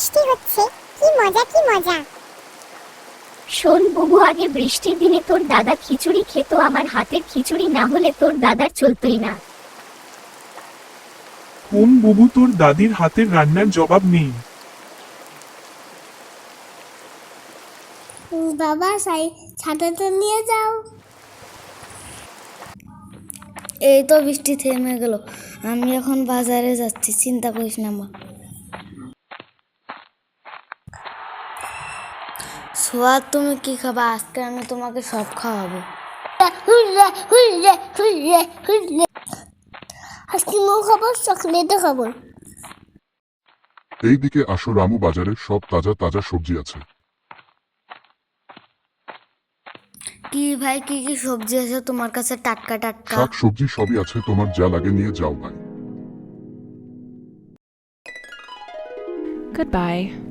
বৃষ্টি হচ্ছে। কি মজা কি মজা। শোন বুবু আগে বৃষ্টির দিনে তোর দাদা খিচুড়ি খেত আমার হাতের খিচুড়ি না হলে তোর দাদার চলতই না। কোন বুবু তোর দাদির হাতের রান্নার জবাব নেই। বাবা সাই ছাতাটা নিয়ে যাও। এই তো বৃষ্টি থেমে গেল। আমি এখন বাজারে যাচ্ছি চিন্তা করিস না মা। সোয়াদ তুমি কি খাবা? আজকে আমি তোমাকে সব খাওয়াবো। আইসক্রিমও খাব চকলেটও খাব। এইদিকে আসো রামু বাজারে সব তাজা তাজা সবজি আছে। কি ভাই কি কি সবজি আছে তোমার কাছে? টাটকা টাটকা। শাক সবজি সবই আছে তোমার যা লাগে নিয়ে যাও ভাই। Goodbye.